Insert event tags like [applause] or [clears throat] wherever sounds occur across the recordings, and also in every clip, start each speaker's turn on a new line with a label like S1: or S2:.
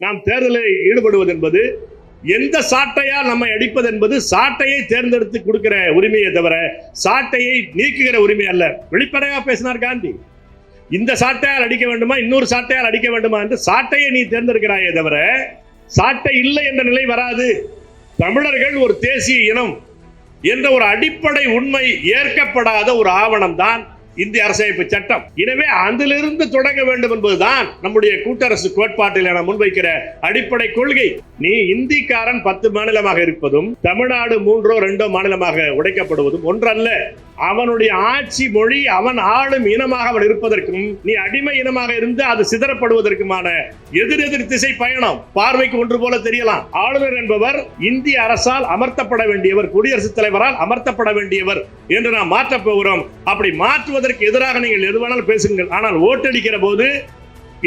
S1: நாம் தேர்தலில் ஈடுபடுவது என்பது எந்த சாட்டையால் நம்மை அடிப்பது என்பது சாட்டையை தேர்ந்தெடுத்து கொடுக்கிற உரிமையை தவிர சாட்டையை நீக்குகிற உரிமை அல்ல. வெளிப்படையா பேசினார் காந்தி. இந்த சாட்டையால் அடிக்க வேண்டுமா இன்னொரு சாட்டையால் அடிக்க வேண்டுமா என்று சாட்டையை நீ தேர்ந்தெடுக்கிறாயே தவிர சாட்டை இல்லை என்ற நிலை வராது. தமிழர்கள் ஒரு தேசிய இனம் என்ற ஒரு அடிப்படை உண்மை ஏற்கப்படாத ஒரு ஆவணம் தான் இந்திய அரசமைப்பு சட்டம். எனவே அதிலிருந்து தொடங்க வேண்டும் என்பதுதான் நம்முடைய கூட்டரசு கோட்பாட்டில் என முன்வைக்கிற அடிப்படை கொள்கை. நீ இந்திக்காரன் பத்து மாநிலமாக இருப்பதும் தமிழ்நாடு மூன்றோ ரெண்டோ மாநிலமாக உடைக்கப்படுவதும் ஒன்றல்ல. அவனுடைய ஆட்சி மொழி அவன் ஆளும் இனமாக அவன் இருப்பதற்கும் நீ அடிமை இனமாக இருந்து அது சிதறப்படுவதற்குமான எதிர் எதிர் திசை பயணம் பார்வைக்கு ஒன்று போல தெரியலாம். ஆளுநர் என்பவர் இந்திய அரசால் அமர்த்தப்பட வேண்டியவர் குடியரசுத் தலைவரால் அமர்த்தப்பட வேண்டியவர் என்று நாம் மாற்றப் போகிறோம். அப்படி மாற்றுவதற்கு எதிராக நீங்கள் எது வேணாலும் பேசுங்கள். ஆனால் ஓட்டளிக்கிற போது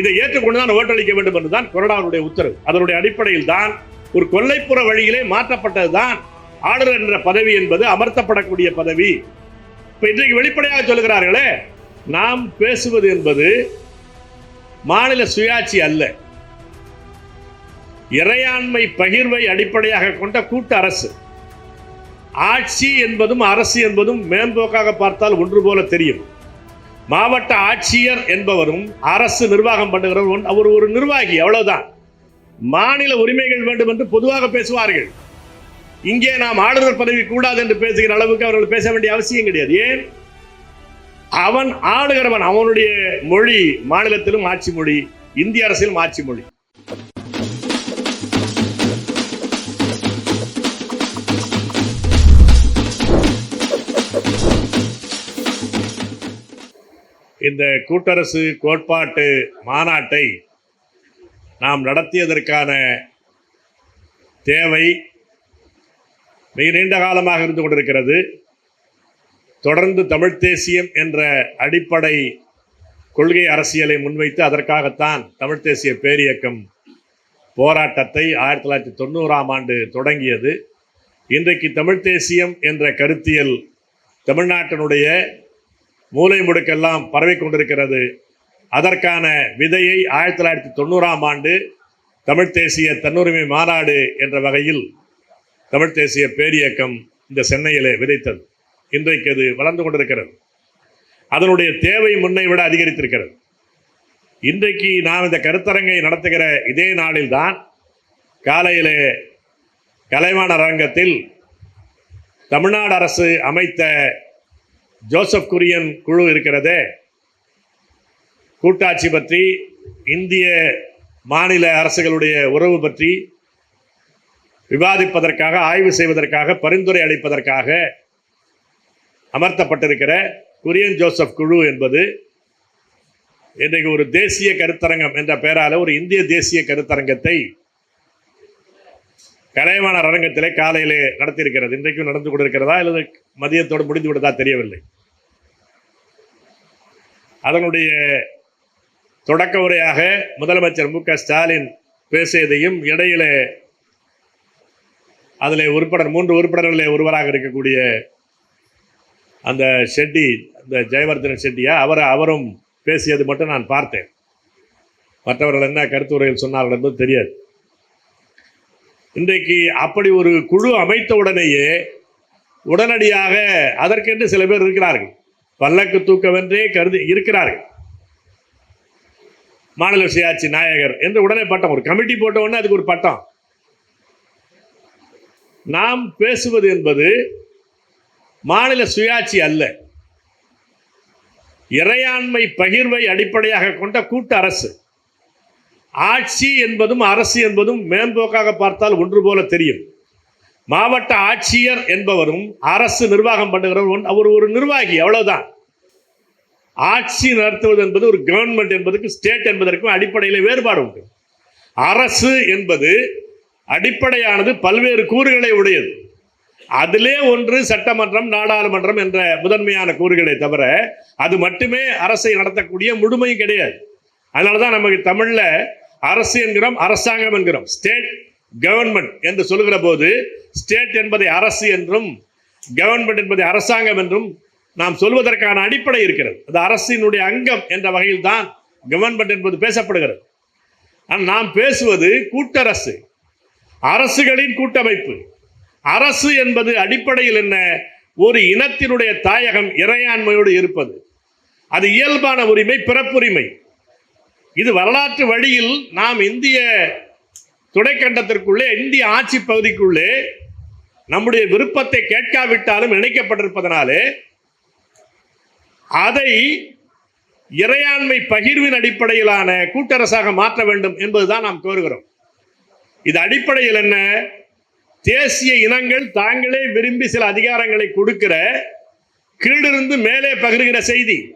S1: இதை ஏற்றுக்கொண்டுதான் ஓட்டளிக்க வேண்டும் என்றுதான் கொறடாவுடைய உத்தரவு. அதனுடைய அடிப்படையில் தான் ஒரு கொல்லைப்புற வழியிலே மாற்றப்பட்டதுதான் ஆளுநர் என்ற பதவி என்பது அமர்த்தப்படக்கூடிய பதவி. இப்போ இன்றைக்கு வெளிப்படையாக சொல்லுகிறார்களே நாம் பேசுவது என்பது மாநில சுயாட்சி அல்ல. இறையாண்மை பகிர்வை அடிப்படையாக கொண்ட கூட்டு அரசு. ஆட்சி என்பதும் அரசு என்பதும் மேம்போக்காக பார்த்தால் ஒன்று போல தெரியும். மாவட்ட ஆட்சியர் என்பவரும் அரசு நிர்வாகம் பண்ணுகிறவர் ஒன்- அவர் ஒரு நிர்வாகி அவ்வளவுதான். மாநில உரிமைகள் வேண்டும் என்று பொதுவாக பேசுவார்கள். இங்கே நாம் ஆளுநர் பதவி கூடாது என்று பேசுகிற அளவுக்கு அவர்கள் பேச வேண்டிய அவசியம் கிடையாது. ஏன்? அவன் ஆளுகிறவன் அவனுடைய மொழி மாநிலத்திலும் ஆட்சி மொழி இந்திய அரசிலும் ஆட்சி மொழி. இந்த கூட்டரசு கோட்பாட்டு மாநாட்டை நாம் நடத்தியதற்கான தேவை மிக நீண்ட காலமாக இருந்து கொண்டிருக்கிறது. தொடர்ந்து தமிழ்த் தேசியம் என்ற அடிப்படை கொள்கை அரசியலை முன்வைத்து அதற்காகத்தான் தமிழ் தேசிய பேரியக்கம் போராட்டத்தை ஆயிரத்தி தொள்ளாயிரத்தி தொண்ணூறாம் ஆண்டு தொடங்கியது. இன்றைக்கு தமிழ்த் தேசியம் என்ற கருத்தியல் தமிழ்நாட்டினுடைய மூலை முடுக்கெல்லாம் பரவிக் கொண்டிருக்கிறது. அதற்கான விதையை ஆயிரத்தி தொள்ளாயிரத்தி தொண்ணூறாம் ஆண்டு தமிழ் தேசிய தன்னுரிமை மாநாடு என்ற வகையில் தமிழ்த் தேசிய பேரியக்கம் இந்த சென்னையிலே விதைத்தது இன்றைக்கு அது வளர்ந்து கொண்டிருக்கிறது. அதனுடைய தேவை முன்னை விட அதிகரித்திருக்கிறது. இன்றைக்கு நாம் இந்த கருத்தரங்கை நடத்துகிற இதே நாளில்தான் காலையிலே கலைவாணர் அரங்கத்தில் தமிழ்நாடு அரசு அமைத்த ஜோசப் குரியன் குழு இருக்கிறதே. கூட்டாட்சி பற்றி இந்திய மாநில அரசுகளுடைய உறவு பற்றி விவாதிப்பதற்காக ஆய்வு செய்வதற்காக பரிந்துரை அளிப்பதற்காக அமர்த்தப்பட்டிருக்கிற குரியன் ஜோசப் குழு என்பது இன்றைக்கு ஒரு தேசிய கருத்தரங்கம் என்ற பெயரால் ஒரு இந்திய தேசிய கருத்தரங்கத்தை கலைவாணர் அரங்கத்திலே காலையிலே நடத்தியிருக்கிறது. இன்றைக்கும் நடந்து கொண்டிருக்கிறதா அல்லது மதியத்தோடு முடிந்து விட்டதா தெரியவில்லை. அதனுடைய தொடக்க உரையாக முதலமைச்சர் மு க ஸ்டாலின் பேசியதையும் இடையிலே அதில் உறுப்பினர் மூன்று உறுப்பினர்களில் ஒருவராக இருக்கக்கூடிய அந்த ஷெட்டி அந்த ஜெயவர்தன ஷெட்டியா? அவர் அவரும் பேசியது மட்டும் நான் பார்த்தேன். மற்றவர்கள் என்ன கருத்துரையில் சொன்னார்கள் என்பது தெரியாது. இன்றைக்கு அப்படி ஒரு குழு அமைத்த உடனேயே உடனடியாக அதற்கென்று சில பேர் இருக்கிறார்கள். பல்லக்கு தூக்கவென்றே கருதி இருக்கிறார்கள். மாநில சுயாட்சி நாயகர் என்று உடனே பட்டம் ஒரு கமிட்டி போட்ட உடனே அதுக்கு ஒரு பட்டம். நாம் பேசுவது என்பது மாநில சுயாட்சி அல்ல. இறையாண்மை பகிர்வை அடிப்படையாக கொண்ட கூட்டு அரசு. ஆட்சி என்பதும் அரசு என்பதும் மேம்போக்காக பார்த்தால் ஒன்று போல தெரியும். மாவட்ட ஆட்சியர் என்பவரும் அரசு நிர்வாகம் பண்ணுகிறவர் ஒன்- அவர் ஒரு நிர்வாகி அவ்வளவுதான். ஆட்சி நடத்துவது என்பது ஒரு கவர்மெண்ட் என்பதற்கு ஸ்டேட் என்பதற்கும் அடிப்படையில் வேறுபாடு உண்டு. அரசு என்பது அடிப்படையானது பல்வேறு கூறுகளை உடையது. அதிலே ஒன்று சட்டமன்றம் நாடாளுமன்றம் என்ற முதன்மையான கூறுகளை தவிர அது மட்டுமே அரசை நடத்தக்கூடிய முழுமையும் கிடையாது. அதனால தான் நமக்கு தமிழ்ல அரசு என்கிறோம் அரசாங்கம் என்கிறோம். ஸ்டேட் கவர்மெண்ட் என்று சொல்கிற போது ஸ்டேட் என்பதை அரசு என்றும் கவர்மெண்ட் என்பதை அரசாங்கம் என்றும் நாம் சொல்வதற்கான அடிப்படை இருக்கிறது. அது அரசினுடைய அங்கம் என்ற வகையில் தான் கவர்மெண்ட் என்பது பேசப்படுகிறது. ஆனால் நாம் பேசுவது கூட்டரசு. அரசுகளின் கூட்டமைப்பு. அரசு என்பது அடிப்படையில் என்ன? ஒரு இனத்தினுடைய தாயகம் இறையாண்மையோடு இருப்பது. அது இயல்பான உரிமை பிறப்புரிமை. இது வரலாற்று வழியில் நாம் இந்திய துணைக்கண்டத்திற்குள்ளே இந்திய ஆட்சி பகுதிக்குள்ளே நம்முடைய விருப்பத்தை கேட்காவிட்டாலும் இணைக்கப்பட்டிருப்பதனாலே அதை இறையாண்மை பகிர்வின் அடிப்படையிலான கூட்டரசாக மாற்ற வேண்டும் என்பதுதான் நாம் கோருகிறோம். இது அடிப்படையில் என்ன? தேசிய இனங்கள் தாங்களே விரும்பி சில அதிகாரங்களை கொடுக்கிற கீழிருந்து மேலே பகிர்கிற செய்தி.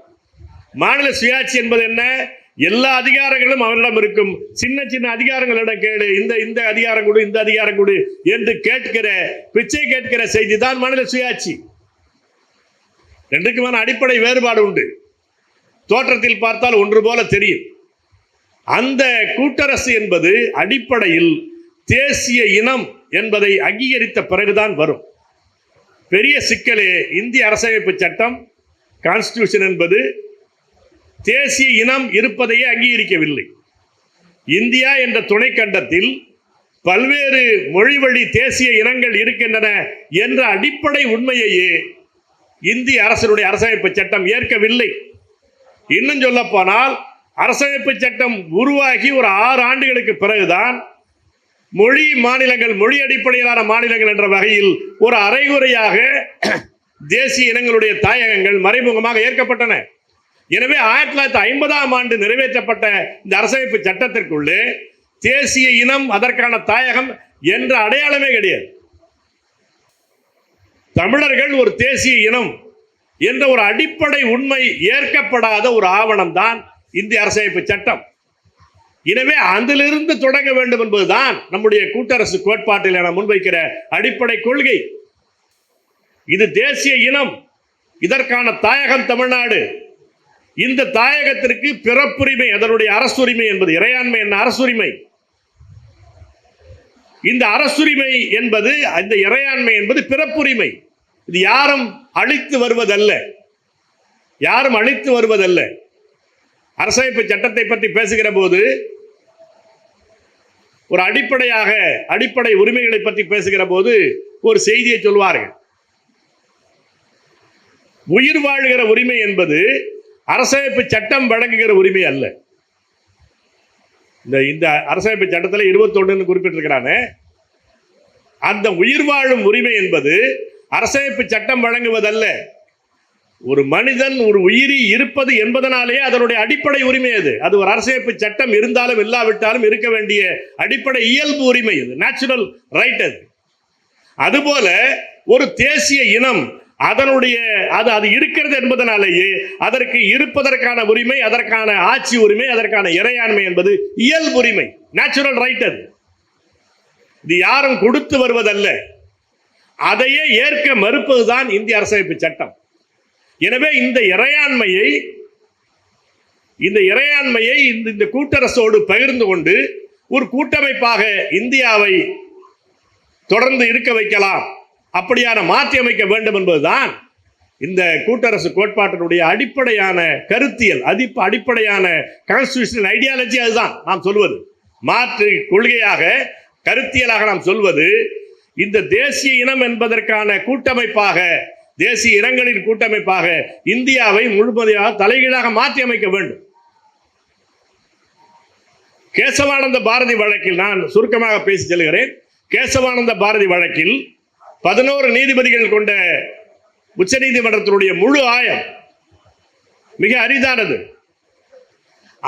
S1: மாநில சுயாட்சி என்பது என்ன? எல்லா அதிகாரங்களும் அவரிடம் இருக்கும். சின்ன சின்ன அதிகாரங்களிடம் கேடு இந்த இந்த அதிகாரம் கொடு இந்த அதிகாரம் கொடு என்று கேட்கிற பிச்சை கேட்கிற செய்தி தான் மாநில சுயாட்சி. ரெண்டுக்குமான அடிப்படை வேறுபாடு உண்டு. தோற்றத்தில் பார்த்தால் ஒன்று போல தெரியும். அந்த கூட்டரசு என்பது அடிப்படையில் தேசிய இனம் என்பதை அங்கீகரித்த பிறகுதான் வரும். பெரிய சிக்கலே இந்திய அரசமைப்பு சட்டம் கான்ஸ்டியூஷன் என்பது தேசிய இனம் இருப்பதையே அங்கீகரிக்கவில்லை. இந்தியா என்ற துணைக்கண்டத்தில் பல்வேறு மொழி வழி தேசிய இனங்கள் இருக்கின்றன என்ற அடிப்படை உண்மையையே இந்திய அரசனுடைய அரசமைப்பு சட்டம் ஏற்கவில்லை. இன்னும் சொல்லப்போனால் அரசமைப்பு சட்டம் உருவாகி ஒரு ஆறு ஆண்டுகளுக்கு பிறகுதான் மொழி மாநிலங்கள் மொழி அடிப்படையிலான மாநிலங்கள் என்ற வகையில் ஒரு அரைகுறையாக [clears throat] தேசிய இனங்களுடைய தாயகங்கள் மறைமுகமாக ஏற்கப்பட்டன. எனவே ஆயிரத்தி தொள்ளாயிரத்தி ஐம்பதாம் ஆண்டு நிறைவேற்றப்பட்ட இந்த அரசமைப்பு சட்டத்திற்குள்ளே தேசிய இனம் அதற்கான தாயகம் என்ற அடையாளமே கிடையாது. தமிழர்கள் ஒரு தேசிய இனம் என்ற ஒரு அடிப்படை உண்மை ஏற்கப்படாத ஒரு ஆவணம் தான் இந்திய அரசமைப்பு சட்டம். எனவே அதிலிருந்து தொடங்க வேண்டும் என்பதுதான் நம்முடைய கூட்டரசு கோட்பாட்டில் என முன்வைக்கிற அடிப்படை கொள்கை. இது தேசிய இனம். இதற்கான தாயகம் தமிழ்நாடு. இந்த தாயகத்திற்கு பிறப்புரிமை அதனுடைய அரசுரிமை என்பது இறையாண்மை என்ன அரசுரிமை? இந்த அரசுரிமை என்பது அந்த இறையாண்மை என்பது பிறப்புரிமை. இது யாரும் அழித்து வருவதல்ல. யாரும் அழித்து வருவதல்ல. அரசமைப்பு சட்டத்தை பற்றி பேசுகிற போது ஒரு அடிப்படையாக அடிப்படை உரிமைகளை பற்றி பேசுகிற போது ஒரு செய்தியை சொல்வார்கள். உயிர் வாழ்கிற உரிமை என்பது அரசமைப்பு சட்டம் வழங்குகிற உரிமை அல்ல. இந்த இந்த அரசமைப்பு சட்டத்தில் இருபத்தொன்னு குறிப்பிட்டிருக்கிறானே. அந்த உயிர் வாழும் உரிமை என்பது அரசமைப்பு சட்டம் வழங்குவதல்ல. ஒரு மனிதன் ஒரு உயிரி இருப்பது என்பதனாலேயே அதனுடைய அடிப்படை உரிமை அது. அது ஒரு அரசியமைப்பு சட்டம் இருந்தாலும் இல்லாவிட்டாலும் இருக்க வேண்டிய அடிப்படை இயல்பு உரிமை அது. நேச்சுரல் ரைட் அது. அதுபோல ஒரு தேசிய இனம் அதனுடைய அது அது இருக்கிறது என்பதனாலேயே அதற்கு இருப்பதற்கான உரிமை அதற்கான ஆட்சி உரிமை அதற்கான இறையாண்மை என்பது இயல்பு உரிமை. நேச்சுரல் ரைட் அது. இது யாரும் கொடுத்து வருவதல்ல. அதையே ஏற்க மறுப்பதுதான் இந்திய அரசமைப்பு சட்டம். எனவே இந்த இறையாண்மையை இந்த இறையாண்மையை இந்த இந்த கூட்டரசோடு பகிர்ந்து கொண்டு ஒரு கூட்டமைப்பாக இந்தியாவை தொடர்ந்து இருக்க வைக்கலாம் அப்படியான மாற்றி அமைக்க வேண்டும் என்பதுதான் இந்த கூட்டரசு கோட்பாட்டினுடைய அடிப்படையான கருத்தியல் அதிப்ப அடிப்படையான கான்ஸ்டியூஷனல் ஐடியாலஜி அதுதான் நாம் சொல்வது. மாற்று கொள்கையாக கருத்தியலாக நாம் சொல்வது இந்த தேசிய இனம் என்பதற்கான கூட்டமைப்பாக தேசிய இனங்களின் கூட்டமைப்பாக இந்தியாவை முழுமதியாக தலைகீழாக மாற்றி அமைக்க வேண்டும். கேசவானந்த பாரதி வழக்கில் நான் சுருக்கமாக பேசி செல்கிறேன். கேசவானந்த பாரதி வழக்கில் பதினோரு நீதிபதிகள் கொண்ட உச்சநீதிமன்றத்தினுடைய முழு ஆயம் மிக அரிதானது.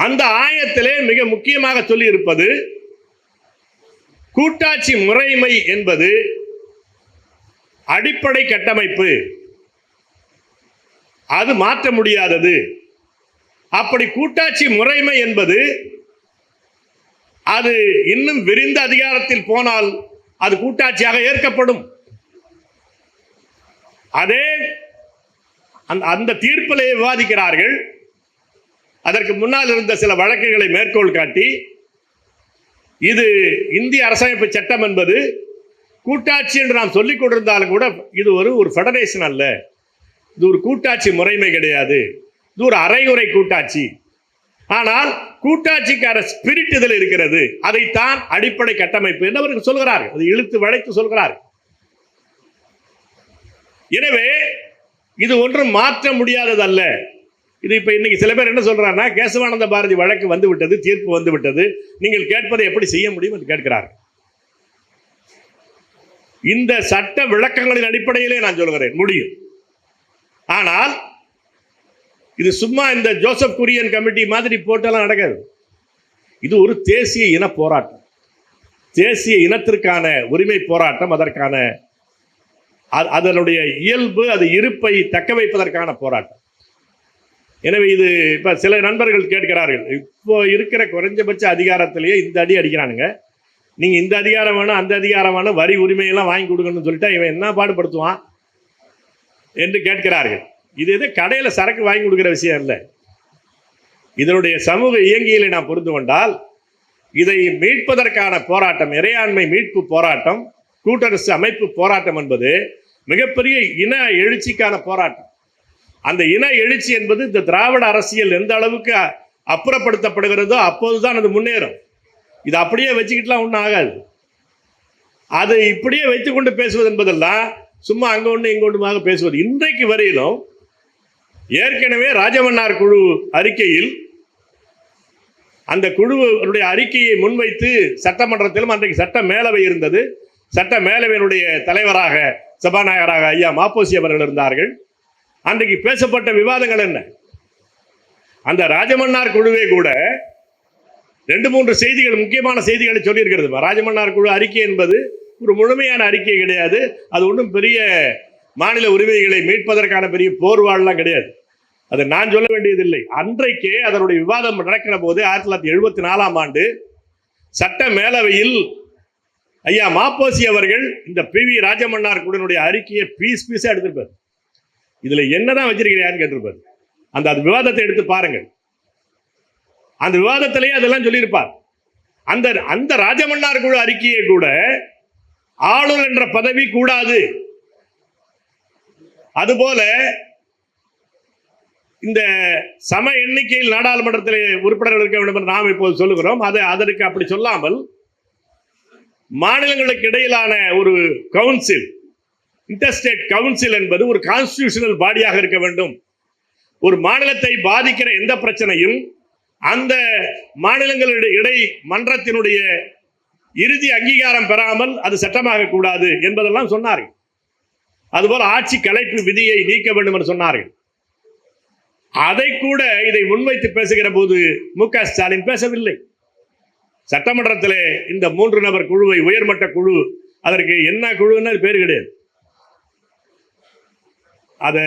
S1: அந்த ஆயத்திலே மிக முக்கியமாக சொல்லி இருப்பது கூட்டாட்சி முறைமை என்பது அடிப்படை கட்டமைப்பு. அது மாற்ற முடியாதது. அப்படி கூட்டாட்சி முறைமை என்பது அது இன்னும் விரிந்த அதிகாரத்தில் போனால் அது கூட்டாட்சியாக ஏற்கப்படும். அதே அந்த அந்த தீர்ப்பிலே விவாதிக்கிறார்கள். அதற்கு முன்னால் இருந்த சில வழக்குகளை மேற்கோள் காட்டி இது இந்திய அரசமைப்பு சட்டம் என்பது கூட்டாட்சி என்று நாம் சொல்லிக் கொண்டிருந்தாலும் கூட இது ஒரு ஒரு ஃபெடரேஷன் அல்ல. இது ஒரு கூட்டாட்சி முறைமை கிடையாது. இது ஒரு அரைகுறை கூட்டாட்சி. ஆனால் கூட்டாட்சிக்கார ஸ்பிரிட் இதில் இருக்கிறது. அதைத்தான் அடிப்படை கட்டமைப்பு என்று அவர்கள் சொல்கிறார்கள். அது இழுத்து வளைத்து சொல்கிறார்கள். எனவே இது ஒன்றும் மாற்ற முடியாததல்ல இது இப்ப இன்னைக்கு சில பேர் என்ன சொல்றாங்கன்னா கேசவானந்த பாரதி வழக்கு வந்து விட்டது தீர்ப்பு வந்து விட்டது. நீங்கள் கேட்பதை எப்படி செய்ய முடியும் என்று கேட்கிறார்கள். இந்த சட்ட விளக்கங்களின் அடிப்படையிலே நான் சொல்கிறேன். முடியும். ஆனால் இது சும்மா இந்த ஜோசப் குரியன் கமிட்டி மாதிரி போட்டெல்லாம் நடக்காது. இது ஒரு தேசிய இன போராட்டம். தேசிய இனத்திற்கான உரிமை போராட்டம் அதற்கான அதனுடைய இயல்பு அது இருப்பை தக்க வைப்பதற்கான போராட்டம். எனவே இது இப்ப சில நண்பர்கள் கேட்கிறார்கள் இப்போ இருக்கிற குறைஞ்சபட்ச அதிகாரத்திலேயே இந்த அடி அடிக்கிறானுங்க. நீங்க இந்த அதிகாரம் வேணும் அந்த அதிகாரம் வேணும் வரி உரிமையெல்லாம் வாங்கி கொடுக்கணும்னு சொல்லிட்டா இவன் என்ன பாடுபடுத்துவான்? என்று கேட்கிறார்கள். இது எது கடையில் சரக்கு வாங்கி கொடுக்குற விஷயம் இல்லை இதனுடைய சமூக இயங்கியலை நாம் புரிந்து கொண்டால் இதை மீட்பதற்கான போராட்டம் இறையாண்மை மீட்பு போராட்டம் கூட்டரசு அமைப்பு போராட்டம் என்பது மிகப்பெரிய இன எழுச்சிக்கான போராட்டம். அந்த இன எழுச்சி என்பது இந்த திராவிட அரசியல் எந்த அளவுக்கு அப்புறப்படுத்தப்படுகிறதோ அப்போதுதான் அது முன்னேறும். இது அப்படியே வச்சுக்கிட்டுலாம் ஒன்றும் ஆகாது. அதை இப்படியே வைத்துக்கொண்டு பேசுவது என்பதெல்லாம் சும்மா அங்கே ஒன்று இங்கே ஒன்றுமாக பேசுவது. இன்றைக்கு வரையிலும் ஏற்கனவே ராஜமன்னார் குழு அறிக்கையில் அந்த குழுவுடைய அறிக்கையை முன்வைத்து சட்டமன்றத்திலும் அன்றைக்கு சட்ட மேலவை இருந்தது. சட்ட மேலவையினுடைய தலைவராக சபாநாயகராக ஐயா மாப்போசி அவர்கள் இருந்தார்கள். அன்றைக்கு பேசப்பட்ட விவாதங்கள் என்ன? அந்த ராஜமன்னார் குழுவே கூட ரெண்டு மூன்று செய்திகள் முக்கியமான செய்திகளை சொல்லியிருக்கிறது. ராஜமன்னார் குழு அறிக்கை என்பது ஒரு முழுமையான அறிக்கை கிடையாது. அது ஒன்றும் பெரிய மாநில உரிமைகளை மீட்பதற்கான பெரிய போர்வாள்லாம் கிடையாது. அது நான் சொல்ல வேண்டியதில்லை. அன்றைக்கே அதனுடைய விவாதம் நடக்கிற போது ஆயிரத்தி தொள்ளாயிரத்தி எழுபத்தி நாலாம் ஆண்டு சட்ட மேலவையில் ஐயா மாப்போசி அவர்கள் இந்த பி வி ராஜமன்னார் குழுனுடைய அறிக்கையை பீஸ் பீஸாக எடுத்திருப்பார். இதுல என்னதான் வச்சிருக்கிறீங்கன்னு கேட்டிருப்பார். அந்த அது விவாதத்தை எடுத்து பாருங்கள். அந்த விவாதத்திலேயே அதெல்லாம் சொல்லியிருப்பார். அந்த அந்த ராஜமன்னார் குழு அறிக்கையை கூட ஆளுநர் என்ற பதவி கூடாது. அதுபோல இந்த சம எண்ணிக்கையில் நாடாளுமன்றத்தில் உறுப்பினர்கள் இருக்க வேண்டும் என்று நாம் இப்போது சொல்லுகிறோம். அதை அதற்கு அப்படி சொல்லாமல் மாநிலங்களுக்கு இடையிலான ஒரு கவுன்சில் இன்டர்ஸ்டேட் கவுன்சில் என்பது ஒரு கான்ஸ்டிடியூஷனல் பாடியாக இருக்க வேண்டும். ஒரு மாநிலத்தை பாதிக்கிற எந்த பிரச்சனையும் அந்த மாநிலங்களுடைய இடை மன்றத்தினுடைய இறுதி அங்கீகாரம் பெறாமல் அது சட்டமாக கூடாது என்பதெல்லாம் சொன்னார்கள். அதுபோல் ஆட்சி கலைப்பு விதியை நீக்க வேண்டும் என்று சொன்னார்கள். அதை கூட இதை முன்வைத்து பேசுகிற போது மு க ஸ்டாலின் பேசவில்லை. சட்டமன்றத்திலே இந்த மூன்று நபர் குழுவை உயர்மட்ட குழு அதற்கு என்ன குழுன்னு பேர் கிடையாது. அதை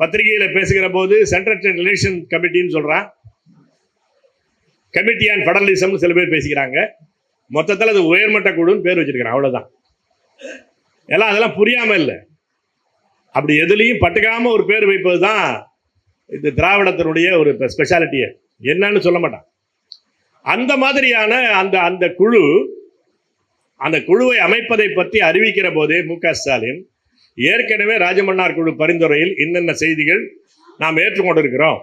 S1: பத்திரிகையில் பேசுகிற போது சென்ட்ரல் ரிலேஷன் கமிட்டின்னு சொல்றான். கமிட்டி ஆன் ஃபெடரலிசம் சில பேர் பேசிக்கிறாங்க. மொத்தத்தில் அது உயர்மட்ட குழுன்னு பேர் வச்சிருக்கிறேன் அவ்வளோதான் எல்லாம் அதெல்லாம் புரியாமல் இல்லை. அப்படி எதுலேயும் பட்டுக்காமல் ஒரு பேர் வைப்பது தான் இந்த திராவிடத்தினுடைய ஒரு ஸ்பெஷாலிட்டியை என்னன்னு சொல்ல மாட்டான். அந்த மாதிரியான அந்த அந்த குழு அந்த குழுவை அமைப்பதை பற்றி அறிவிக்கிற போதே மு க ஸ்டாலின் ஏற்கனவே ராஜமன்னார் குழு பரிந்துரையில் என்னென்ன செய்திகள் நாம் ஏற்றுக்கொண்டிருக்கிறோம்.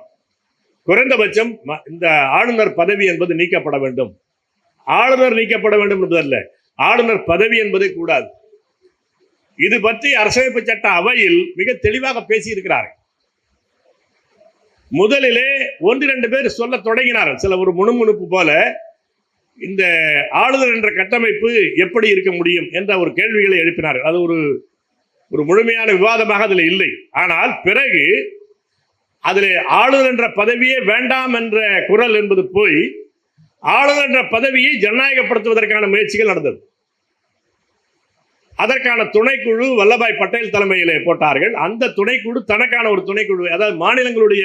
S1: குறைந்தபட்சம் ம- இந்த ஆளுநர் பதவி என்பது நீக்கப்பட வேண்டும். ஆளுநர் நீக்கப்பட வேண்டும் என்பதல்ல ஆளுநர் பதவி என்பதே கூடாது. இது பற்றி அரசமைப்பு சட்ட அவையில் மிக தெளிவாக பேசியிருக்கிறார்கள் முதலிலே ஒன்று ரெண்டு பேர் சொல்ல தொடங்கினார்கள். சில ஒரு முணுமுணுப்பு போல இந்த ஆளுநர் என்ற கட்டமைப்பு எப்படி இருக்க முடியும் என்ற ஒரு கேள்விகளை எழுப்பினார்கள். அது ஒரு ஒரு முழுமையான விவாதமாக அதில் இல்லை. ஆனால் பிறகு அதில் ஆளுநர் என்ற பதவியே வேண்டாம் என்ற குரல் என்பது போய் ஆளுநர் என்ற பதவியை ஜனநாயகப்படுத்துவதற்கான முயற்சிகள் நடந்தது. அதற்கான துணைக்குழு வல்லபாய் பட்டேல் தலைமையிலே போட்டார்கள். அந்த துணைக்குழு தனக்கான ஒரு துணைக்குழு அதாவது மாநிலங்களுடைய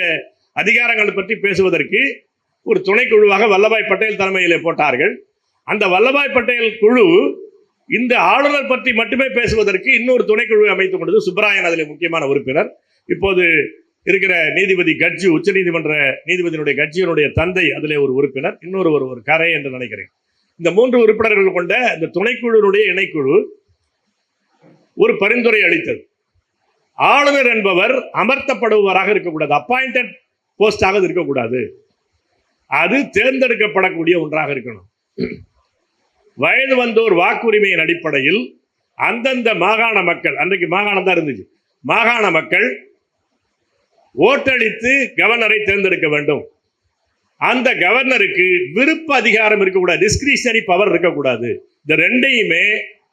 S1: அதிகாரங்கள் பற்றி பேசுவதற்கு ஒரு துணைக்குழுவாக வல்லபாய் பட்டேல் தலைமையிலே போட்டார்கள். அந்த வல்லபாய் பட்டேல் குழு இந்த ஆளுநர் பற்றி மட்டுமே பேசுவதற்கு இன்னொரு துணைக்குழுவை அமைத்துக் கொண்டது சுப்பராயன் அதில் முக்கியமான உறுப்பினர். இப்போது இருக்கிற நீதிபதி கட்சி உச்சநீதிமன்ற நீதிபதியினுடைய கட்சியினுடைய தந்தை அதிலே ஒரு உறுப்பினர் இன்னொரு ஒரு ஒரு கரை என்று நினைக்கிறேன். இந்த மூன்று உறுப்பினர்கள் கொண்ட இந்த துணைக்குழுவினுடைய இணைக்குழு ஒரு பரிந்துரை அளித்தது. ஆளுநர் என்பவர் அமர்த்தப்படுபவராக இருக்கக்கூடாது அப்பாயிண்டட் போஸ்டாக இருக்கக்கூடாது. அது தேர்ந்தெடுக்கப்படக்கூடிய ஒன்றாக இருக்கணும். வயது வந்தோர் வாக்குரிமையின் அடிப்படையில் அந்தந்த மாகாண மக்கள் அன்றைக்கு மாகாணம் தான் இருந்துச்சு. மாகாண மக்கள் ஓட்டளித்து கவர்னரை தேர்ந்தெடுக்க வேண்டும். அந்த கவர்னருக்கு விருப்ப அதிகாரம் இருக்கக்கூடாது டிஸ்கிரிஷனரி பவர் இருக்கக்கூடாது. இந்த ரெண்டையுமே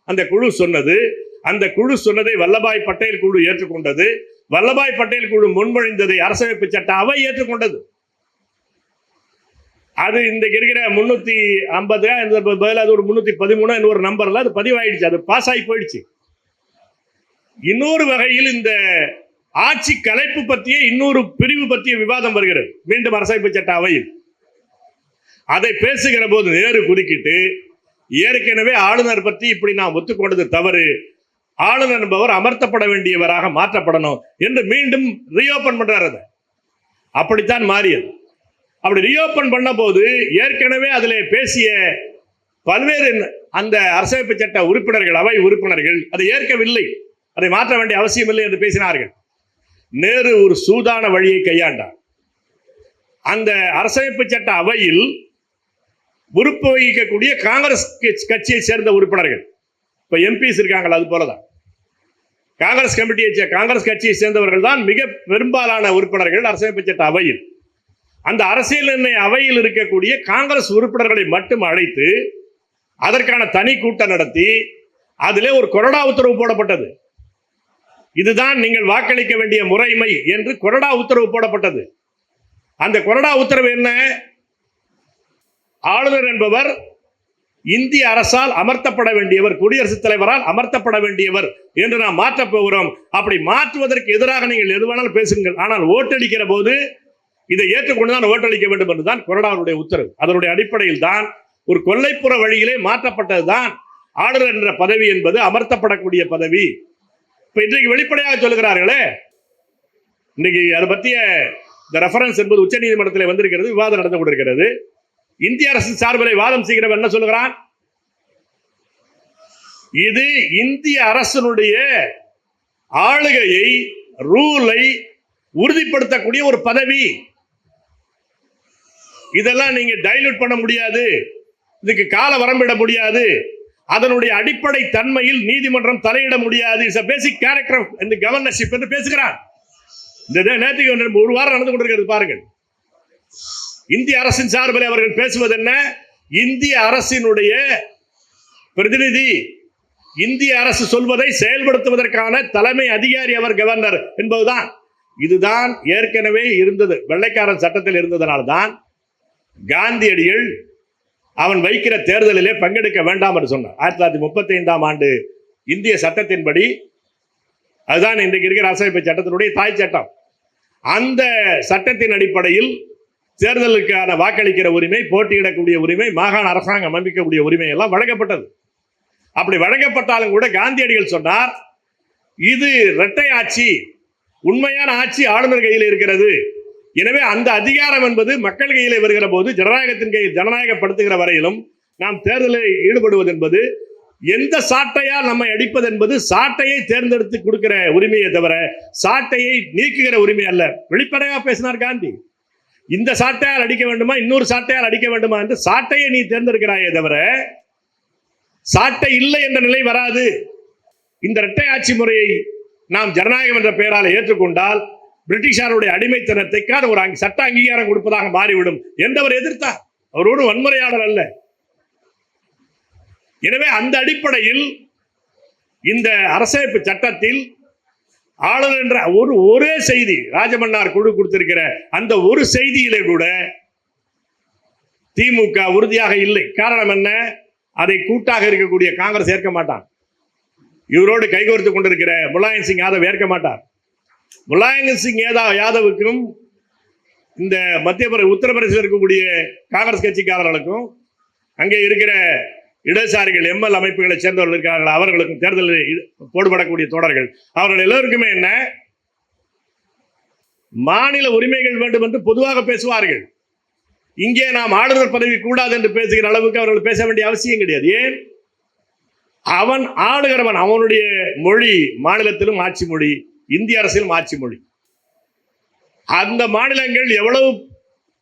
S1: அந்த குழு சொன்னது. அந்த குழு சொன்னதை வல்லபாய் பட்டேல் குழு ஏற்றுக்கொண்டது. வல்லபாய் பட்டேல் குழு முன்மொழிந்ததை அரசமைப்பு சட்ட அவை ஏற்றுக்கொண்டது. அது இன்றைக்கு இருக்கிற முன்னூத்தி ஐம்பது பதில் அது ஒரு முன்னூத்தி பதிமூணு ஒரு நம்பர்ல அது பதிவாயிடுச்சு அது பாஸ் ஆகி போயிடுச்சு. இன்னொரு வகையில் இந்த ஆட்சி கலைப்பு பற்றிய இன்னொரு பிரிவு பற்றிய விவாதம் வருகிறது. மீண்டும் அரசமைப்பு சட்ட அவையில் அதை பேசுகிற போது நேரு குறுக்கிட்டு ஏற்கனவே ஆளுநர் பற்றி இப்படி நான் ஒத்துக்கொண்டது தவறு. ஆளுநர் என்பவர் அமர்த்தப்பட வேண்டியவராக மாற்றப்படணும் என்று மீண்டும் ரீஓபன் பண்றாரு அதை அப்படித்தான் மாறியது. அப்படி ரீஓபன் பண்ண போது ஏற்கனவே அதில் பேசிய பல்வேறு அந்த அரசமைப்பு சட்ட உறுப்பினர்கள் அவை உறுப்பினர்கள் அதை ஏற்கவில்லை. அதை மாற்ற வேண்டிய அவசியம் இல்லை என்று பேசினார்கள். நேரு ஒரு சூதான வழியை கையாண்டார். அந்த அரசமைப்பு சட்ட அவையில் உறுப்பு வகிக்கக்கூடிய காங்கிரஸ் கட்சியை சேர்ந்த உறுப்பினர்கள். இப்போ எம்பிஸ் இருக்காங்களா அது போலதான். காங்கிரஸ் கமிட்டியை காங்கிரஸ் கட்சியை சேர்ந்தவர்கள் தான் மிக பெரும்பாலான உறுப்பினர்கள் அரசமைப்பு சட்ட அவையில். அந்த அரசியல் நிர்ணய அவையில் இருக்கக்கூடிய காங்கிரஸ் உறுப்பினர்களை மட்டும் அழைத்து அதற்கான தனி கூட்டம் நடத்தி அதிலே ஒரு கொறடா உத்தரவு போடப்பட்டது. இதுதான் நீங்கள் வாக்களிக்க வேண்டிய முறைமை என்று கொறடா உத்தரவு போடப்பட்டது. அந்த கொறடா உத்தரவு என்ன? ஆளுநர் என்பவர் இந்திய அரசால் அமர்த்தப்பட வேண்டியவர் குடியரசுத் தலைவரால் அமர்த்தப்பட வேண்டியவர் என்று நாம் மாற்றப் போகிறோம். அப்படி மாற்றுவதற்கு எதிராக நீங்கள் எதுவானாலும் பேசுங்கள். ஆனால் ஓட்டளிக்கிற போது இதை ஏற்றுக்கொண்டுதான் ஓட்டளிக்க வேண்டும் என்றுதான் கொறடாவுடைய உத்தரவு. அதனுடைய அடிப்படையில் தான் ஒரு கொல்லைப்புற வழியிலே மாற்றப்பட்டதுதான் ஆளுநர் என்ற பதவி என்பது அமர்த்தப்படக்கூடிய பதவி. இப்ப இன்றைக்கு வெளிப்படையாக சொல்லுகிறார்களே இன்னைக்கு அதை பற்றிய இந்த ரெஃபரன்ஸ் என்பது உச்சநீதிமன்றத்தில் வந்திருக்கிறது விவாதம் நடந்து கொண்டிருக்கிறது. இந்திய அரசு சார்பில் வாதம் செய்கிறவன் என்ன சொல்லுகிறான்? இது இந்திய அரசனுடைய ஆளுகையை ரூலை உறுதிப்படுத்தக்கூடிய ஒரு பதவி. இதெல்லாம் நீங்க டைலூட் பண்ண முடியாது. இதுக்கு கால வரம்பிட முடியாது. அதனுடைய அடிப்படை தன்மையில் நீதிமன்றம் தலையிட முடியாது. இட்ஸ் பேசிக் கேரக்டர் இந்த கவர்னர்ஷிப் என்று பேசுகிறார். இந்த நேற்றுக்கு ஒன்று- ஒரு வாரம் நடந்து கொண்டிருக்கிறது பாருங்கள். இந்திய அரசின் சார்பில் அவர்கள் பேசுவது என்ன? இந்திய அரசினுடைய பிரதிநிதி இந்திய அரசு சொல்வதை செயல்படுத்துவதற்கான தலைமை அதிகாரி அவர் கவர்னர் என்பதுதான். இதுதான் ஏற்கனவே இருந்தது. வெள்ளைக்காரன் சட்டத்தில் இருந்ததனால்தான் காந்தியடிகள் அவன் வைக்கிற தேர்தலிலே பங்கெடுக்க வேண்டாம் என்று சொன்னான். ஆயிரத்தி தொள்ளாயிரத்தி முப்பத்தி ஐந்தாம் ஆண்டு இந்திய சட்டத்தின்படி அதுதான் இன்றைக்கு இருக்கிற அரசமைப்பு சட்டத்தினுடைய தாய் சட்டம். அந்த சட்டத்தின் அடிப்படையில் தேர்தலுக்கான வாக்களிக்கிற உரிமை போட்டியிடக்கூடிய உரிமை மாகாண அரசாங்கம் அமைக்கக்கூடிய உரிமை எல்லாம் வழங்கப்பட்டது. அப்படி வழங்கப்பட்டாலும் கூட காந்தியடிகள் சொன்னார் இது இரட்டை ஆட்சி உண்மையான ஆட்சி ஆளுநர் கையில் இருக்கிறது. எனவே அந்த அதிகாரம் என்பது மக்கள் கையிலே வருகிற போது ஜனநாயகத்தின் கையில் ஜனநாயகப்படுத்துகிற வரையிலும் நாம் தேர்தலில் ஈடுபடுவது என்பது எந்த சாட்டையால் நம்மை அடிப்பது என்பது சாட்டையை தேர்ந்தெடுத்து கொடுக்கிற உரிமையை தவிர சாட்டையை நீக்குகிற உரிமை அல்ல. வெளிப்படையாக பேசினார் காந்தி. இந்த சாட்டையால் அடிக்க வேண்டுமா இன்னொரு சாட்டையால் அடிக்க வேண்டுமா என்று சாட்டையை நீ தேர்ந்தெடுக்கிறாயே தவிர சாட்டை இல்லை என்ற நிலை வராது. இந்த இரட்டை ஆட்சி முறையை நாம் ஜனநாயகம் என்ற பெயரால் ஏற்றுக்கொண்டால் பிரிட்டிஷாருடைய அடிமைத்தனத்தைக்கான ஒரு அங்க- சட்ட அங்கீகாரம் கொடுப்பதாக மாறிவிடும். என்றவர் எதிர்த்தார் அவரோடு வன்முறையாளர் அல்ல. எனவே அந்த அடிப்படையில் இந்த அரசமைப்பு சட்டத்தில் ஆளுநர் என்ற ஒரு ஒரே செய்தி ராஜமன்னார் குழு கொடுத்திருக்கிற அந்த ஒரு செய்தியிலே கூட திமுக உறுதியாக இல்லை. காரணம் என்ன? அதை கூட்டாக இருக்கக்கூடிய காங்கிரஸ் ஏற்க மாட்டான். இவரோடு கைகோர்த்து கொண்டிருக்கிற முலாயம் சிங் யாதவ் ஏற்க மாட்டார். முலாயம் சிங் ஏதா யாதவுக்கும் இந்த மத்திய பிர உத்தரப்பிரதேசத்தில் இருக்கக்கூடிய காங்கிரஸ் கட்சிக்காரர்களுக்கும் அங்கே இருக்கிற இடதுசாரிகள் எம்எல் அமைப்புகளை சேர்ந்தவர்கள் இருக்கிறார்கள் அவர்களுக்கும் தேர்தலில் போடுபடக்கூடிய தொடர்கள் அவர்கள் எல்லோருக்குமே என்ன? மாநில உரிமைகள் வேண்டும் என்று பொதுவாக பேசுவார்கள். இங்கே நாம் ஆளுநர் பதவி கூடாது என்று பேசுகிற அளவுக்கு அவர்கள் பேச வேண்டிய அவசியம் கிடையாது. ஏன்? அவன் ஆளுகிறவன் அவனுடைய மொழி மாநிலத்திலும் ஆட்சி மொழி இந்திய அரசியல் ஆட்சி மொழி. அந்த மாநிலங்கள் எவ்வளவு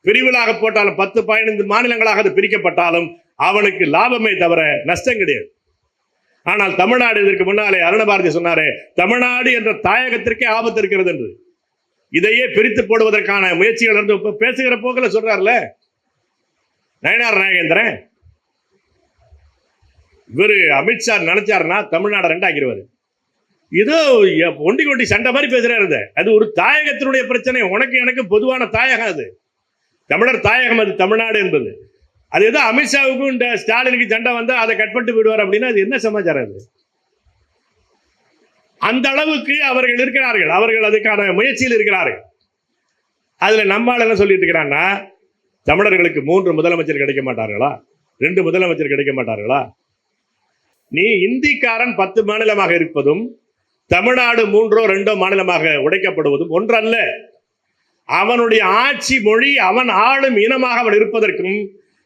S1: பிரிவுகளாக போட்டாலும் பத்து பதினைந்து மாநிலங்களாக அது பிரிக்கப்பட்டாலும் அவனுக்கு லாபமே தவிர நஷ்டம் கிடையாது. ஆனால் தமிழ்நாடு இதற்கு முன்னாலே அருணபாரதி சொன்னாரே தமிழ்நாடு என்ற தாயகத்திற்கே ஆபத்து இருக்கிறது என்று. இதையே பிரித்து போடுவதற்கான முயற்சிகள் இருந்து பேசுகிற போக்கில் சொல்றாருல நயனார் நாகேந்திரன். இவரு அமித்ஷா நினைச்சாருன்னா தமிழ்நாடு ரெண்டாக்கிடுவாரு. ஏதோ ஒண்டி கொண்டி சண்டை மாதிரி பேசுறாரு இது. அது ஒரு தாயகத்தினுடைய பிரச்சனை. உனக்கு எனக்கு பொதுவான தாயகம் அது. தமிழர் தாயகம் அது தமிழ்நாடு என்பது. அது ஏதோ அமித்ஷாவுக்கும் இந்த ஸ்டாலினுக்கு சண்டை வந்தா அதை கட் பண்ணிட்டு போயிடுவார் அப்படின்னா அது என்ன சமாச்சாரம் அது? அந்த அளவுக்கு அவர்கள் இருக்கிறார்கள். அவர்கள் அதுக்கான முயற்சியில் இருக்கிறார்கள். அதுல நம்மால் என்ன சொல்லிட்டு இருக்கிறான்னா தமிழர்களுக்கு மூன்று முதலமைச்சர் கிடைக்க மாட்டார்களா? ரெண்டு முதலமைச்சர் கிடைக்க மாட்டார்களா? நீ இந்திக்காரன் பத்து மாநிலமாக இருப்பதும் தமிழ்நாடு மூன்றோ ரெண்டோ மாநிலமாக உடைக்கப்படுவதும் ஒன்றல்ல. அவனுடைய ஆட்சி மொழி அவன் ஆளும் இனமாக அவன் இருப்பதற்கும்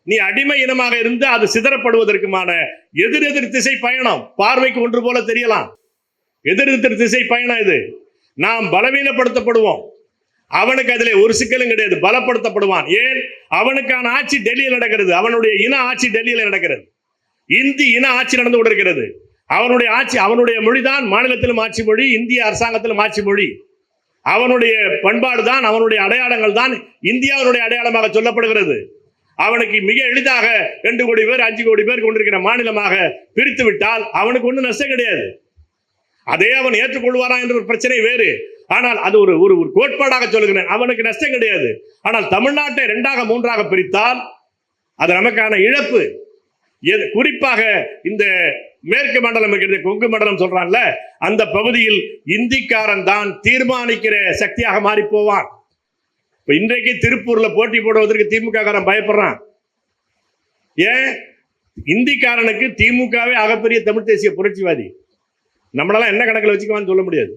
S1: நீ அடிமை இனமாக இருந்து அது சிதறப்படுவதற்குமான எதிர் எதிர் திசை பயணம். பார்வைக்கு ஒன்று போல தெரியலாம். எதிர் எதிர் திசை பயணம் இது. நாம் பலவீனப்படுத்தப்படுவோம். அவனுக்கு அதில் ஒரு சிக்கலும் கிடையாது. பலப்படுத்தப்படுவான். ஏன்? அவனுக்கான ஆட்சி டெல்லியில் நடக்கிறது. அவனுடைய இன ஆட்சி டெல்லியில் நடக்கிறது. இந்தி இன ஆட்சி நடந்து கொண்டிருக்கிறது. அவனுடைய ஆட்சி அவனுடைய மொழிதான் மாநிலத்திலும் ஆட்சி மொழி இந்திய அரசாங்கத்திலும் ஆட்சி மொழி. அவனுடைய பண்பாடு தான் அவனுடைய அடையாளங்கள் தான் இந்தியாவினுடைய அடையாளமாக சொல்லப்படுகிறது. அவனுக்கு மிக எளிதாக ரெண்டு கோடி பேர் அஞ்சு கோடி பேர் கொண்டிருக்கிற மாநிலமாக பிரித்து விட்டால் அவனுக்கு ஒன்றும் நஷ்டம் கிடையாது. அதே அவன் ஏற்றுக்கொள்வாரா என்ற ஒரு பிரச்சனை வேறு. ஆனால் அது ஒரு ஒரு ஒரு கோட்பாடாக சொல்லுகிறேன். அவனுக்கு நஷ்டம் கிடையாது. ஆனால் தமிழ்நாட்டை ரெண்டாக மூன்றாக பிரித்தால் அது நமக்கான இழப்பு. குறிப்பாக இந்த மேற்கு மண்டலம் இருக்கிறது கொங்கு மண்டலம் சொல்றான்ல அந்த பகுதியில் இந்திக்காரன் தான் தீர்மானிக்கிற சக்தியாக மாறி போவான் இப்ப இன்றைக்கு திருப்பூர்ல போட்டி போடுவதற்கு திமுக காரன் பயப்படுறான். ஏன்? இந்திக்காரனுக்கு திமுகவே அகப்பெரிய தமிழ் தேசிய புரட்சிவாதி. நம்மளெல்லாம் என்ன கணக்கில் வச்சுக்குவான்னு சொல்ல முடியாது.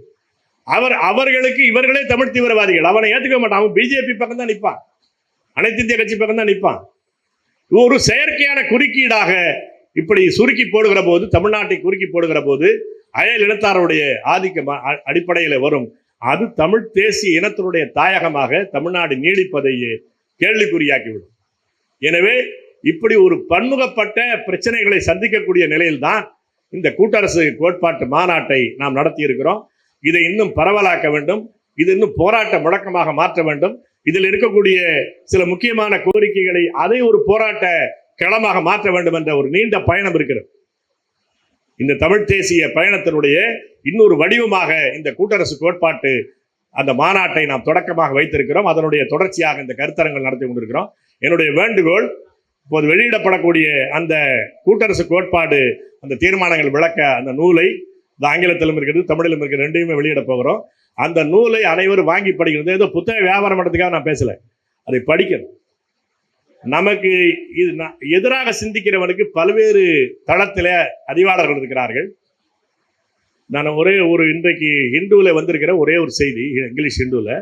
S1: அவர் அவர்களுக்கு இவர்களே தமிழ் தீவிரவாதிகள். அவனை ஏற்றுக்க மாட்டான். அவன் பிஜேபி பக்கம் தான் நிற்பான். அனைத்து இந்திய கட்சி பக்கம் தான் நிற்பான். ஒரு செயற்கையான குறுக்கீடாக இப்படி சுருக்கி போடுகிற போது தமிழ்நாட்டை குறுக்கி போடுகிற போது அயல் இனத்தாருடைய ஆதிக்கம் அடிப்படையில் வரும். அது தமிழ் தேசிய இனத்தினுடைய தாயகமாக தமிழ்நாடு நீடிப்பதையே கேள்விக்குறியாக்கிவிடும். எனவே இப்படி ஒரு பன்முகப்பட்ட பிரச்சனைகளை சந்திக்கக்கூடிய நிலையில்தான் இந்த கூட்டரசு கோட்பாட்டு மாநாட்டை நாம் நடத்தி இருக்கிறோம் இதை இன்னும் பரவலாக்க வேண்டும். இது இன்னும் போராட்ட முழக்கமாக மாற்ற வேண்டும். இதில் இருக்கக்கூடிய சில முக்கியமான கோரிக்கைகளை அதை ஒரு போராட்ட களமாக மாற்ற வேண்டும் என்ற ஒரு நீண்ட பயணம் இருக்கிறது. இந்த தமிழ் தேசிய பயணத்தினுடைய இன்னொரு வடிவமாக இந்த கூட்டரசு கோட்பாட்டு அந்த மாநாட்டை நாம் தொடக்கமாக வைத்திருக்கிறோம். அதனுடைய தொடர்ச்சியாக இந்த கருத்தரங்கள் நடத்தி கொண்டிருக்கிறோம். என்னுடைய வேண்டுகோள் இப்போது வெளியிடப்படக்கூடிய அந்த கூட்டரசு கோட்பாடு அந்த தீர்மானங்கள் விளக்க அந்த நூலை இந்த ஆங்கிலத்திலும் இருக்கிறது தமிழிலும் இருக்கிறது ரெண்டையுமே வெளியிட போகிறோம். அந்த நூலை அனைவரும் வாங்கி படிக்கிறது ஏதோ புத்தக வியாபாரம் பண்ணுறதுக்காக நான் பேசல. அதை படிக்கணும். நமக்கு இது எதிராக சிந்திக்கிறவனுக்கு பல்வேறு தளத்தில் அறிவாளர்கள் இருக்கிறார்கள். நான் ஒரே ஒரு இன்றைக்கு ஹிந்துவில் வந்திருக்கிற ஒரே ஒரு செய்தி இங்கிலீஷ் ஹிந்துவில்.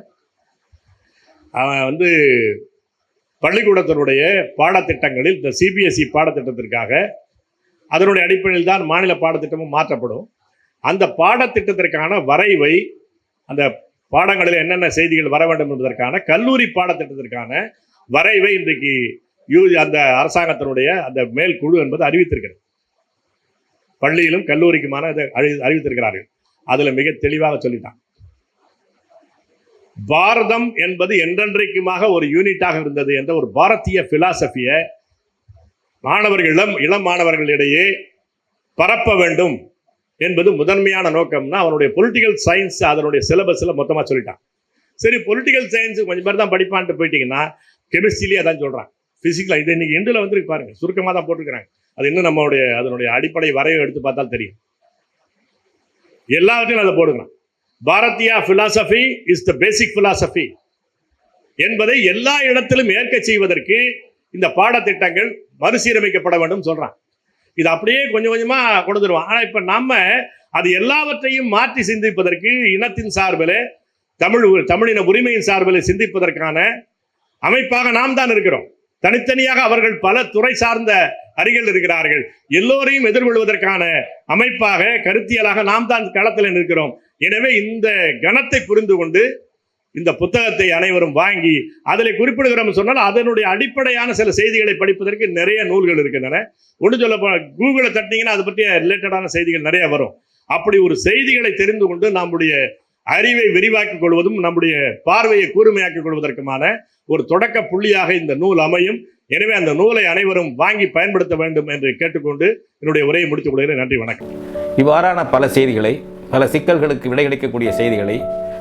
S1: அவன் வந்து பள்ளிக்கூடத்தினுடைய பாடத்திட்டங்களில் இந்த சிபிஎஸ்இ பாடத்திட்டத்திற்காக அதனுடைய அடிப்படையில் தான் மாநில பாடத்திட்டமும் மாற்றப்படும். அந்த பாடத்திட்டத்திற்கான வரைவை அந்த பாடங்களில் என்னென்ன செய்திகள் வர வேண்டும் என்பதற்கான கல்லூரி பாடத்திட்டத்திற்கான வரைவை இன்றைக்கு யூ அந்த அரசாங்கத்தினுடைய அந்த மேல் குழு என்பது அறிவித்திருக்கிறது. பள்ளியிலும் கல்லூரிக்குமான இதை அறி- அறிவித்திருக்கிறார்கள். அதில் மிக தெளிவாக சொல்லிட்டான் பாரதம் என்பது என்றென்றைக்குமாக ஒரு யூனிட்டாக இருந்தது என்ற ஒரு பாரதிய பிலாசபியை மாணவர்களிடம் இளம் மாணவர்களிடையே பரப்ப வேண்டும். என்பது முதன்மையான நோக்கம்னா அவனுடைய பொலிட்டிக்கல் சயின்ஸ் அதனுடைய சிலபஸில் மொத்தமாக சொல்லிட்டான். சரி பொலிட்டிக்கல் சயின்ஸ் கொஞ்சம் பேர் தான் படிப்பான்ட்டு போயிட்டீங்கன்னா கெமிஸ்ட்ரிலேயே அதான் சொல்கிறான் ஃபிசிக்கலாக இது இன்னைக்கு இண்டில் வந்துருக்கு பாருங்க சுருக்கமாக தான் போட்டிருக்கிறாங்க. அது இன்னும் நம்மளுடைய அதனுடைய அடிப்படை வரைவை எடுத்து பார்த்தால் தெரியும். எல்லாவற்றையும் அதை போடுங்க Bharatiya philosophy is the basic philosophy என்பதை எல்லா இடத்திலும் ஏற்க செய்வதற்கு இந்த பாடத்திட்டங்கள் மறுசீரமைக்கப்பட வேண்டும் சொல்றான். இது அப்படியே கொஞ்சம் கொஞ்சமா கொடுத்துருவோம். ஆனா இப்ப நம்ம அது எல்லாவற்றையும் மாற்றி சிந்திப்பதற்கு இனத்தின் சார்பில் தமிழ் தமிழின உரிமையின் சார்பில் சிந்திப்பதற்கான அமைப்பாக நாம் தான் இருக்கிறோம். தனித்தனியாக அவர்கள் பல துறை சார்ந்த அருகில் இருக்கிறார்கள். எல்லோரையும் எதிர்கொள்வதற்கான அமைப்பாக கருத்தியலாக நாம் தான் களத்தில் நிற்கிறோம். எனவே இந்த கணத்தை புரிந்து கொண்டு இந்த புத்தகத்தை அனைவரும் வாங்கி அதில் குறிப்பிடுகிறோம் சொன்னால் அதனுடைய அடிப்படையான சில செய்திகளை படிப்பதற்கு நிறைய நூல்கள் இருக்கின்றன. ஒன்று சொல்ல போனால் கூகுளை தட்டினீங்கன்னா அது பற்றிய ரிலேட்டடான செய்திகள் நிறைய வரும். அப்படி ஒரு செய்திகளை தெரிந்து கொண்டு நம்முடைய அறிவை விரிவாக்கிக் கொள்வதும் நம்முடைய பார்வையை கூர்மையாக்கிக் கொள்வதற்குமான ஒரு தொடக்க புள்ளியாக இந்த நூல் அமையும். எனவே அந்த நூலை அனைவரும் வாங்கி பயன்படுத்த வேண்டும் என்று கேட்டுக்கொண்டு என்னுடைய உரையை முடித்துக் கொள்கிறேன். நன்றி வணக்கம்.
S2: இவ்வாறான பல செய்திகளை பல சிக்கல்களுக்கு விடையளிக்கக்கூடிய செய்திகளை